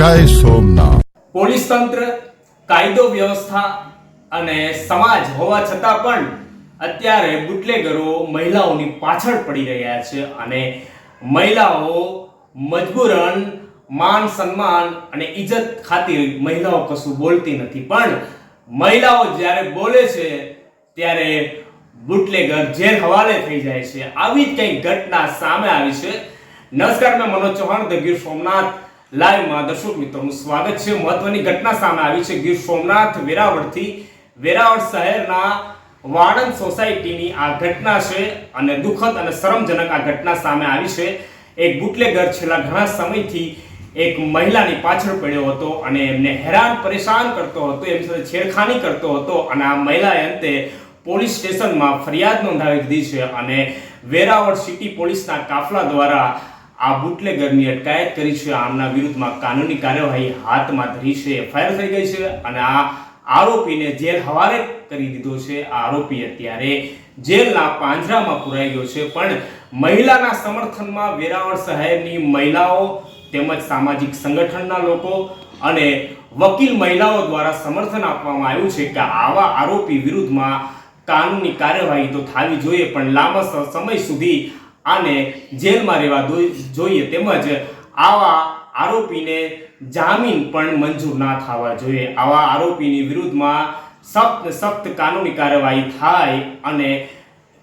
જય સોમનાથ. પોલીસ તંત્ર, કાયદો વ્યવસ્થા અને સમાજ હોવા છતાં પણ અત્યારે બુટલેગરો મહિલાઓની પાછળ પડી રહ્યા છે અને મહિલાઓ મજબૂરન, માન સન્માન અને ઇજ્જત ખાતી મહિલાઓ કશું બોલતી નથી. પણ મહિલાઓ જ્યારે બોલે છે, ત્યારે બુટલેગર જેલ હવાલે થઈ જાય છે. આવી જ કંઈક ઘટના સામે આવી છે. નમસ્કાર, મેં મનોજ ચૌહાણ, ધ ગીર સોમનાથ. લાઈવમાં દર્શક મિત્રોનું સ્વાગત છે. મહત્વની ઘટના સામે આવી છે. ગીર સોમનાથ વેરાવળથી વેરાવળ શહેરના વાણંદ સોસાયટીની આ ઘટના છે અને દુઃખદ અને શરમજનક આ ઘટના સામે આવી છે. એક બુટલેગર છેલ્લા ઘણા સમયથી એક મહિલાની પાછળ પડ્યો હતો અને એમને હેરાન પરેશાન કરતો હતો. એમની સાથે છેડખાની કરતો હતો અને આ મહિલાએ અંતે પોલીસ સ્ટેશનમાં ફરિયાદ નોંધાવી દીધી છે અને વેરાવળ સિટી પોલીસના કાફલા દ્વારા આ બુટલેગરની અટકાયત કરી છે. આમના વિરુદ્ધમાં કાનૂની કાર્યવાહી હાથમાં ધરી છે. એફઆઈઆર થઈ ગઈ છે અને આ આરોપીને જેલ હવાલે કરી દીધો છે. આ આરોપી અત્યારે જેલના પાંજરામાં પુરાઈ ગયો છે. પણ મહિલાના સમર્થનમાં વેરાવળ શહેરની મહિલાઓ તેમજ સામાજિક સંગઠનના લોકો અને વકીલ મહિલાઓ દ્વારા સમર્થન આપવામાં આવ્યું છે કે આવા આરોપી વિરુદ્ધમાં કાનૂની કાર્યવાહી તો થવી જોઈએ, પણ લાંબા સમય સુધી આને જેલમાં રહેવા જોઈએ. તેમજ આવા આરોપીને જામીન પણ મંજૂર ના થવા જોઈએ. આવા આરોપીની વિરુદ્ધમાં સખ્ત સખ્ત કાનૂની કાર્યવાહી થાય અને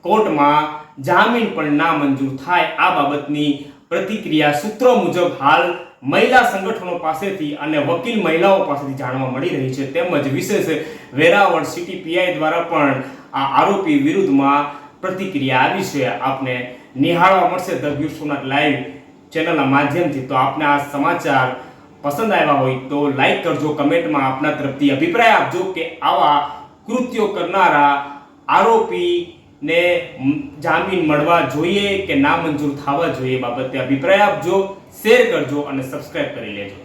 કોર્ટમાં જામીન પણ ના મંજૂર થાય. આ બાબતની પ્રતિક્રિયા સૂત્રો મુજબ હાલ મહિલા સંગઠનો પાસેથી અને વકીલ મહિલાઓ પાસેથી જાણવા મળી રહી છે. તેમજ વિશેષ વેરાવળ સિટી પીઆઈ દ્વારા પણ આ આરોપી વિરુદ્ધમાં પ્રતિક્રિયા આવી છે. આપને નિહાળવા મળશે ધ સોમનાથ લાઈવ ચેનલના માધ્યમથી. તો આપને આ સમાચાર પસંદ આવ્યા હોય તો લાઈક કરજો, કમેન્ટમાં આપના તરફથી અભિપ્રાય આપજો કે આવા કૃત્યો કરનારા આરોપીને જામીન મળવા જોઈએ કે ના મંજૂર થવા જોઈએ બાબતે અભિપ્રાય આપજો, શેર કરજો અને સબસ્ક્રાઇબ કરી લેજો.